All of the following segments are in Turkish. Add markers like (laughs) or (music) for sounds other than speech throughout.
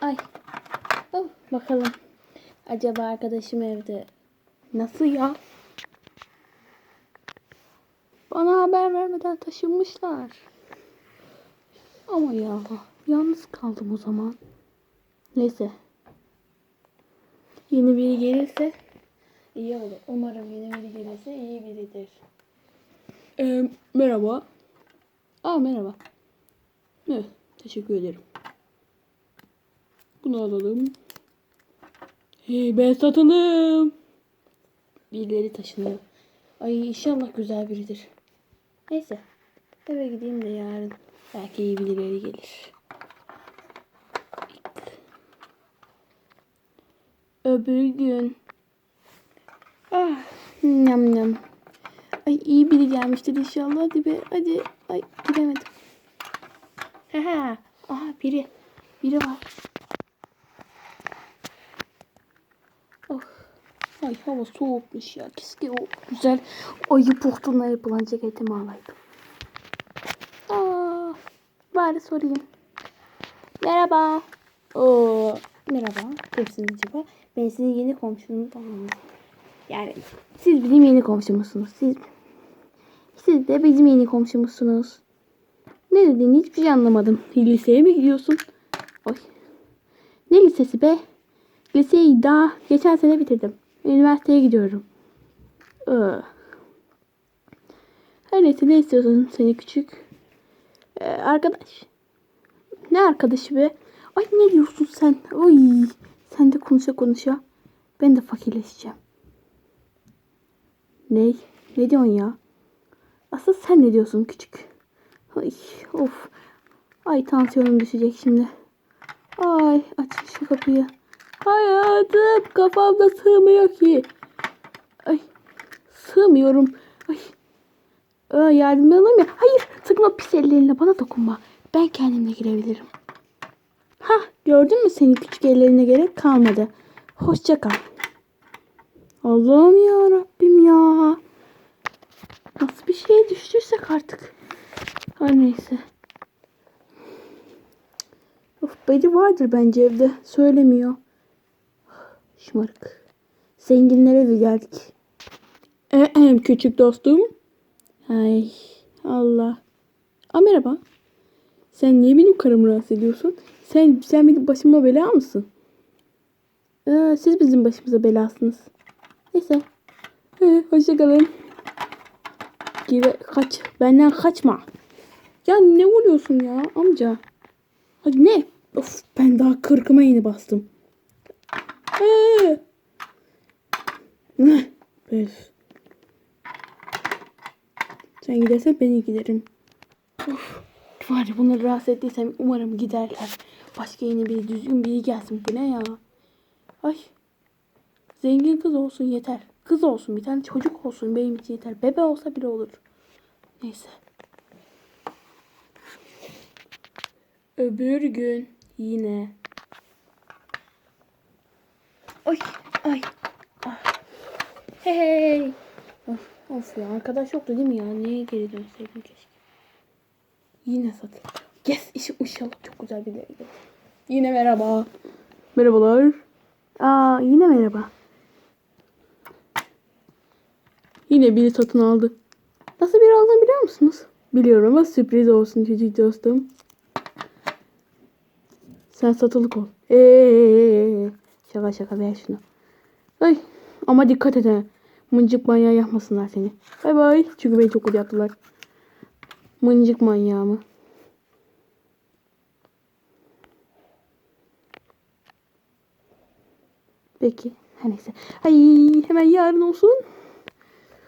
Ay. Oh, bakalım. Acaba arkadaşım evde nasıl ya? Bana haber vermeden taşınmışlar. Ama ya yalnız kaldım o zaman. Neyse. Yeni biri gelirse iyi olur. Umarım yeni biri gelirse iyi biridir. Ee, merhaba. Aa merhaba. Evet, teşekkür ederim. Bunu alalım. Hey ben satalım. Birileri taşınıyor. Ay inşallah güzel biridir. Neyse. Eve gideyim de yarın. Belki iyi birileri gelir. Öbür gün. Ah, nyam nyam. Ay iyi biri gelmiştir inşallah. Hadi be hadi. Ay gidemedim. Haha. Aha biri. Biri var. Oh. Ay hava soğukmuş ya. Keşke o güzel ayı puhtuna yapılan ceketimi alaydım. Aa, bari sorayım. Merhaba. Oo, merhaba. Kimsiniz acaba? Ben sizin yeni komşunuz falan. Yani siz bizim yeni komşumuzsunuz. Siz siz de bizim yeni komşumuzsunuz. Ne dediğini hiçbir şey anlamadım. Liseye mi gidiyorsun? Oy. Ne lisesi be? Liseyi daha geçen sene bitirdim. Üniversiteye gidiyorum. Ee. Her neyse ne istiyorsun seni küçük? Ee, arkadaş. Ne arkadaşı be? Ay ne diyorsun sen? Oy. Sen de konuşa konuşa. Ben de fakirleşeceğim. Ne? Ne diyorsun ya? Asıl sen ne diyorsun küçük? Ay of. Ay tansiyonum düşecek şimdi. Ay aç şu kapıyı. Hayatım kafamda sığmıyor ki. Ay sığmıyorum. Ay. Aa, yardım alayım ya. Hayır sıkma pis ellerinle bana dokunma. Ben kendimle girebilirim. Ha gördün mü senin küçük ellerine gerek kalmadı. Hoşça kal. Allah'ım ya Rabbim ya. Nasıl bir şeye düştüysek artık. Her neyse. Of biri vardır bence evde. Söylemiyor. Şımarık. Zenginlere de geldik. Ehem küçük dostum. Ay Allah. Aa merhaba. Sen niye benim karımı rahatsız ediyorsun? Sen, sen benim başıma bela mısın? Ee, siz bizim başımıza belasınız. Neyse. Ee, hoşçakalın. Gire, kaç. Benden kaçma. Ya ne vuruyorsun ya amca? Hadi ne? Of ben daha kırkıma yeni bastım. Öf. Sen gidersen ben giderim. Of. Var ya bunları rahatsız ettiysem umarım giderler. Başka yeni biri düzgün biri gelsin. Bu ne ya? Ay. Zengin kız olsun yeter. Kız olsun bir tane çocuk olsun benim için yeter. Bebe olsa bile olur. Neyse. Öbür gün yine. Ay ay. Ah. Hey hey. Of, of ya arkadaş yoktu değil mi ya? Niye geri dönseydim keşke. Yine satıldı. Yes işi inşallah çok güzel bir yere Yine merhaba. Merhabalar. Aa yine merhaba. Yine biri satın aldı. Nasıl biri aldığını biliyor musunuz? Biliyorum ama sürpriz olsun çocuk dostum. Sen satılık ol. Eee, şaka şaka ver şunu. Ay ama dikkat et ha. Mıncık manyağı yapmasınlar seni. Bay bay. Çünkü beni çok kötü yaptılar. Mıncık manyağı mı? Peki. Her neyse. Ay hemen yarın olsun.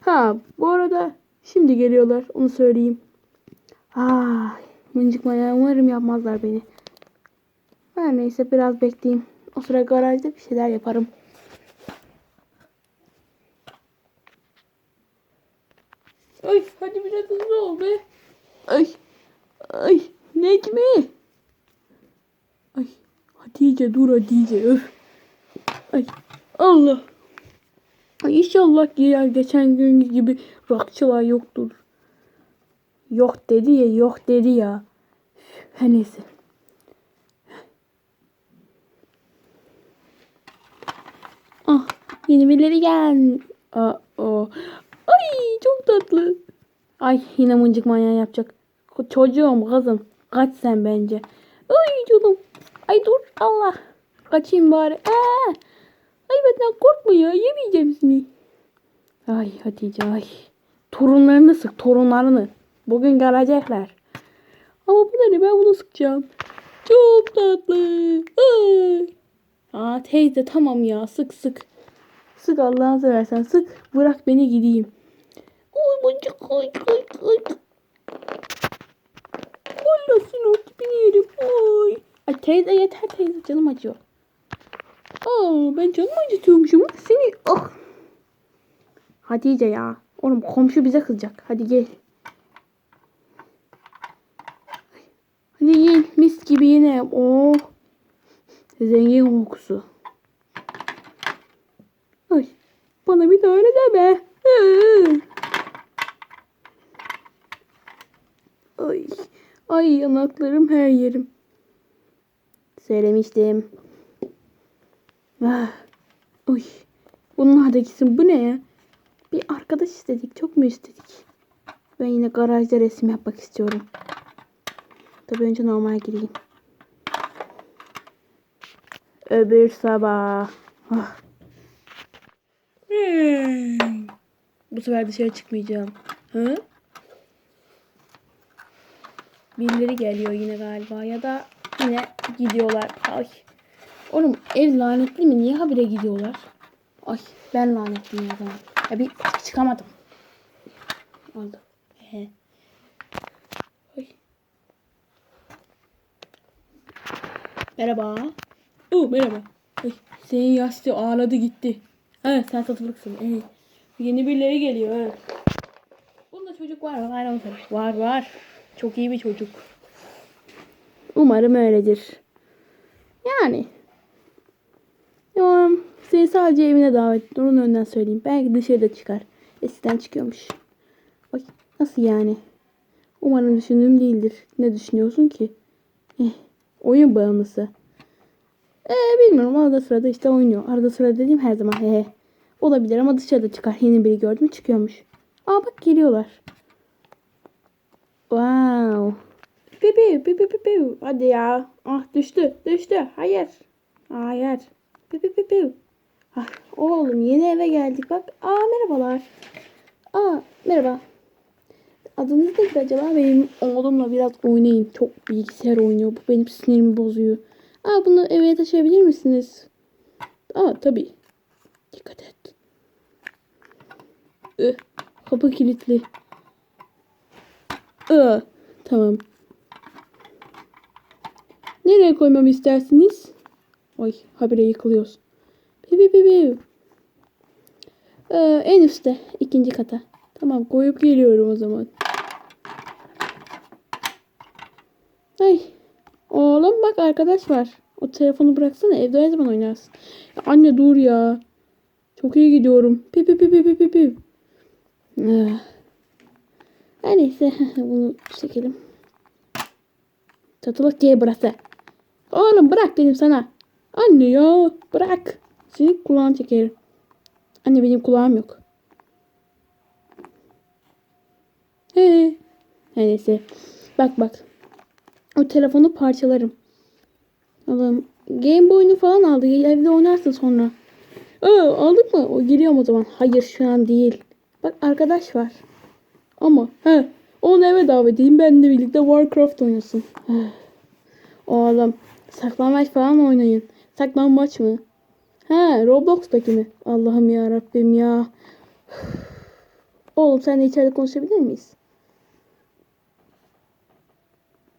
Ha bu arada şimdi geliyorlar. Onu söyleyeyim. Ay mıncık manyağı umarım yapmazlar beni. Her neyse biraz bekleyeyim. O sıra garajda bir şeyler yaparım. Ay hadi biraz hızlı ol be. Ay. Ay Necmi. Ay Hatice dur Hatice öf. Ay Allah. Ay inşallah diğer geçen gün gibi rakçılar yoktur. Yok dedi ya yok dedi ya. Her neyse. Yeni birileri gel. Aa. Ay çok tatlı. Ay yine mıncık manyağı yapacak. Çocuğum kızım. Kaç sen bence. Ay canım. Ay dur Allah. Kaçayım bari. Aa. Ay benden korkma ya. Yemeyeceğim seni. Ay Hatice ay. Torunlarını sık torunlarını. Bugün gelecekler. Ama bu ne ben bunu sıkacağım. Çok tatlı. Aa teyze tamam ya sık sık. Sık Allah'ını seversen sık. Bırak beni gideyim. Oy boncuk oy oy oy. Allah seni o tipini yerim. Oy. Ay teyze yeter teyze canım acıyor. Aa ben canım acıtıyormuşum. Seni ah. Hatice ya. Oğlum komşu bize kızacak. Hadi gel. Hadi yiyin. Mis gibi yine. Oh. Zengin kokusu. Ay. Bana bir de öyle deme. Ay. Ay yanaklarım her yerim. Söylemiştim. Ah. Oy. Bunlar da gitsin. Bu ne ya? Bir arkadaş istedik. Çok mu istedik? Ben yine garajda resim yapmak istiyorum. Tabii önce normal gireyim. Öbür sabah. Ah. Hmm. Bu sefer dışarı çıkmayacağım. Hı? Birileri geliyor yine galiba ya da yine gidiyorlar. Ay. Oğlum ev lanetli mi? Niye habire gidiyorlar? Ay ben lanetliyim o zaman. Ya bir çıkamadım. Oldu. He. Ay. Merhaba. Oo merhaba. Ay, senin yaşlı ağladı gitti. Evet sen satılıksın. Evet. Yeni birileri geliyor. Evet. Bunda çocuk var mı? Aynen Var var. Çok iyi bir çocuk. Umarım öyledir. Yani. Ya, seni sadece evine davet. Onun önden söyleyeyim. Belki dışarıda çıkar. Eskiden çıkıyormuş. Ay, nasıl yani? Umarım düşündüğüm değildir. Ne düşünüyorsun ki? Eh, oyun bağımlısı. Ee, bilmiyorum. Arada sırada işte oynuyor. Arada sırada dediğim her zaman. He. Olabilir ama dışarıda çıkar. Yeni biri gördüm çıkıyormuş. Aa bak geliyorlar. Wow. Pipi pipi pipi. Hadi ya. Ah düştü düştü. Hayır. Hayır. Pipi pipi. Ah, oğlum yeni eve geldik bak. Aa merhabalar. Aa merhaba. Adınız nedir acaba? Benim oğlumla biraz oynayın. Çok bilgisayar oynuyor. Bu benim sinirimi bozuyor. Aa bunu eve taşıyabilir misiniz? Aa tabii. Dikkat et. Ih, kapı kilitli. Aa, tamam. Nereye koymamı istersiniz? Ay habire yıkılıyoruz. Bi bi bi bi. Ee, en üstte ikinci kata. Tamam koyup geliyorum o zaman. Ay. Oğlum bak arkadaş var. O telefonu bıraksana evde her zaman oynarsın. Ya anne dur ya. Çok iyi gidiyorum. Pi pi pi pi pi pi pi. Ah. Her neyse (laughs) bunu çekelim. Satılık diye burası. Oğlum bırak dedim sana. Anne ya bırak. Senin kulağını çekerim. Anne benim kulağım yok. He. Her neyse. Bak bak. O telefonu parçalarım. Oğlum Game Boy'unu falan aldı. Evde oynarsın sonra. Aa, aldık mı? O giriyorum o zaman. Hayır şu an değil. Bak arkadaş var. Ama he onu eve davet edeyim. Benimle birlikte Warcraft oynasın. (sighs) Oğlum saklanmaç falan oynayın. Saklanmaç mı? He Roblox'taki mi? Allah'ım ya Rabbim ya. (sighs) Oğlum sen de içeride konuşabilir miyiz?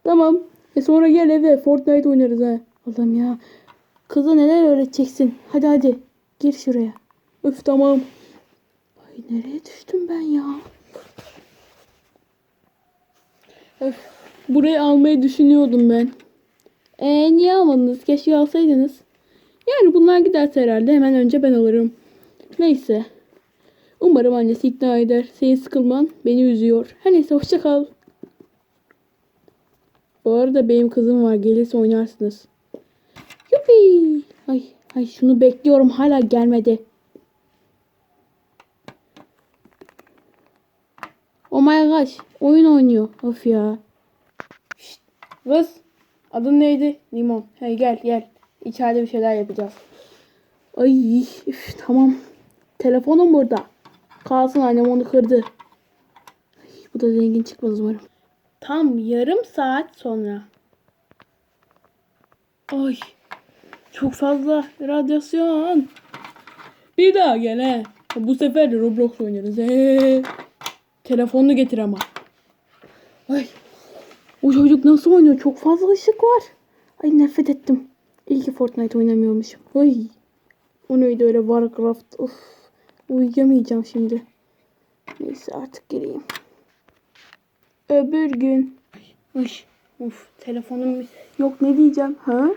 Tamam. E sonra gel eve Fortnite oynarız ha. Allah'ım ya. Kıza neler öğreteceksin? Hadi hadi. Gir şuraya. Öf tamam. Ay nereye düştüm ben ya? Öf. Burayı almayı düşünüyordum ben. Eee niye almadınız? Keşke alsaydınız. Yani bunlar giderse herhalde hemen önce ben alırım. Neyse. Umarım annesi ikna eder. Senin sıkılman beni üzüyor. Her neyse hoşça kal. Bu arada benim kızım var. Gelirse oynarsınız. Yippee. Ay, ay şunu bekliyorum hala gelmedi. Oh my gosh. Oyun oynuyor. Of ya. Şşt, kız. Adın neydi? Limon. Hey gel gel. İçeride bir şeyler yapacağız. Ay üf, tamam. Telefonum burada. Kalsın annem onu kırdı. Ay, bu da zengin çıkmaz umarım. Tam yarım saat sonra. Ay çok fazla radyasyon. Bir daha gel he. Bu sefer de Roblox oynarız he. Telefonunu getir ama. Ay. O çocuk nasıl oynuyor? Çok fazla ışık var. Ay nefret ettim. İyi ki Fortnite oynamıyormuşum. Ay. O neydi öyle Warcraft. Of. Uyuyamayacağım şimdi. Neyse artık gireyim. Öbür gün. Ay. Of telefonum yok ne diyeceğim ha?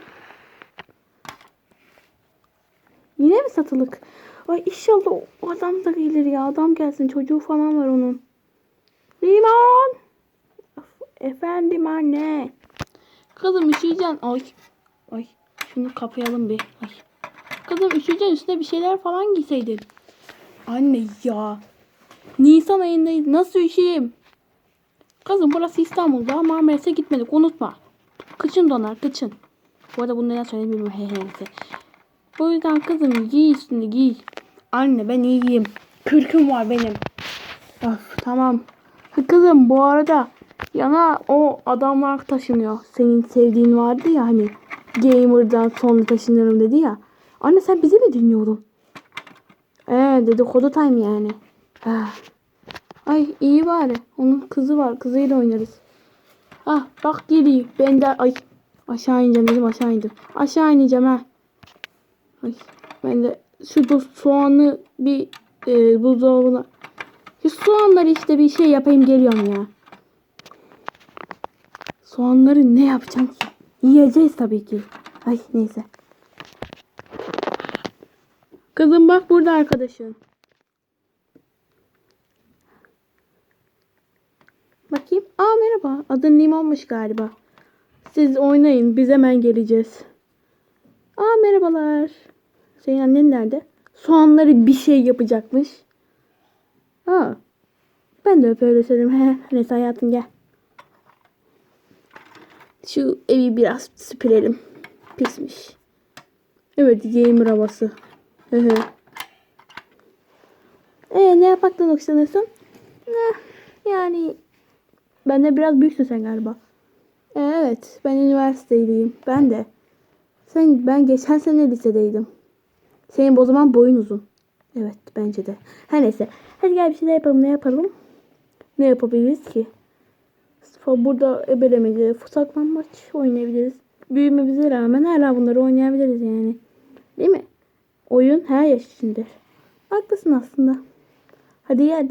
Yine mi satılık? Ay inşallah o adam da gelir ya. Adam gelsin. Çocuğu falan var onun. Limon. Efendim anne. Kızım üşüyeceksin. Ay. Ay. Şunu kapayalım bir. Ay. Kızım üşüyeceksin üstüne bir şeyler falan giyseydin. Anne ya. Nisan ayındayız. Nasıl üşüyeyim? Kızım burası İstanbul'da. Marmaris'e gitmedik. Unutma. Kıçın donar. Kıçın. Bu arada bunu neden söyledim bilmiyorum. O yüzden kızım giy üstünü giy. Anne ben iyiyim. Kırkım var benim. Of tamam. Kızım bu arada yana o adamlar taşınıyor. Senin sevdiğin vardı ya hani gamer'dan sonra taşınırım dedi ya. Anne sen bizi mi dinliyordun? Ee dedikodu time yani. Ah. Ay iyi bari. Onun kızı var. Kızıyla oynarız. Ah bak geliyor. Ben de ay aşağı ineceğim dedim aşağı indim. Aşağı ineceğim ha. Ben de şu soğanı bir e, buzdolabına şu soğanları işte bir şey yapayım geliyorum ya. Soğanları ne yapacağım ki? Yiyeceğiz tabii ki. Ay neyse. Kızım bak burada arkadaşın. Bakayım. Aa merhaba. Adın Limon'muş galiba. Siz oynayın. Biz hemen geleceğiz. Merhabalar. Senin annen nerede? Soğanları bir şey yapacakmış. Aa. Ben de öyle söyledim. (laughs) Neyse hayatım gel. Şu evi biraz süpürelim. Pismiş. Evet gamer havası. Hı hı. Ee, ne yapmaktan hoşlanırsın? Yani ben de biraz büyüksün sen galiba. Ee, evet ben üniversitedeyim. Ben de. Sen ben geçen sene lisedeydim. Senin o zaman boyun uzun. Evet bence de. Her neyse. Hadi gel bir şeyler yapalım. Ne yapalım? Ne yapabiliriz ki? Burada ebelemeci, saklanmaç oynayabiliriz. Büyümemize rağmen hala bunları oynayabiliriz yani. Değil mi? Oyun her yaş içindir. Haklısın aslında. Hadi gel.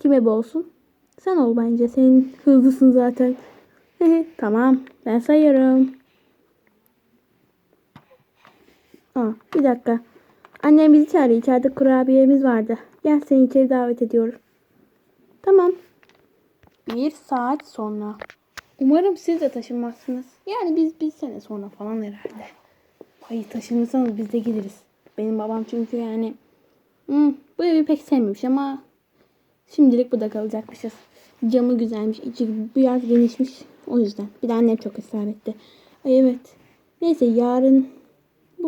Kim ebe olsun? Sen ol bence. Senin hızlısın zaten. (laughs) tamam. Ben sayıyorum. Aa, bir dakika. Annem bizi çağırıyor. İçeride kurabiyemiz vardı. Gel seni içeri davet ediyorum. Tamam. Bir saat sonra. Umarım siz de taşınmazsınız. Yani biz bir sene sonra falan herhalde. Ay taşınırsanız biz de geliriz. Benim babam çünkü yani hmm, bu evi pek sevmemiş ama şimdilik burada kalacakmışız. Camı güzelmiş, içi biraz genişmiş. O yüzden. Bir de annem çok ısrar etti. Ay evet. Neyse yarın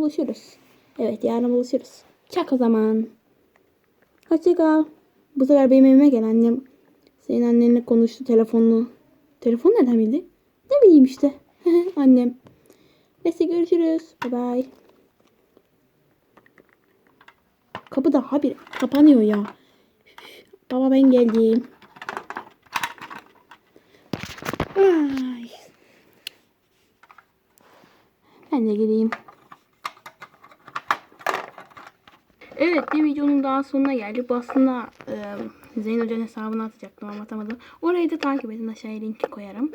buluşuruz. Evet yarın buluşuruz. Çak o zaman. Hoşça kal. Bu sefer benim evime gel annem. Senin annenle konuştu telefonlu. Telefon nereden bildi? Ne bileyim işte. (laughs) annem. Neyse görüşürüz. Bye bye. Kapı da habire kapanıyor ya. Baba ben geldim. Ay. Ben de geleyim. Evet bir videonun daha sonuna geldik. Bu aslında e, Zeyn Hoca'nın hesabını atacaktım ama atamadım. Orayı da takip edin aşağıya linki koyarım.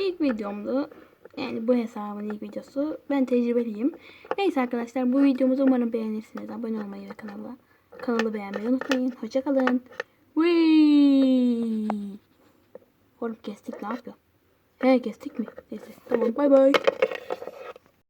İlk videomdu. Yani bu hesabın ilk videosu. Ben tecrübeliyim. Neyse arkadaşlar bu videomuzu umarım beğenirsiniz. Abone olmayı ve kanala kanalı beğenmeyi unutmayın. Hoşçakalın. Oğlum kestik ne yapıyor? He kestik mi? Neyse tamam bay bay.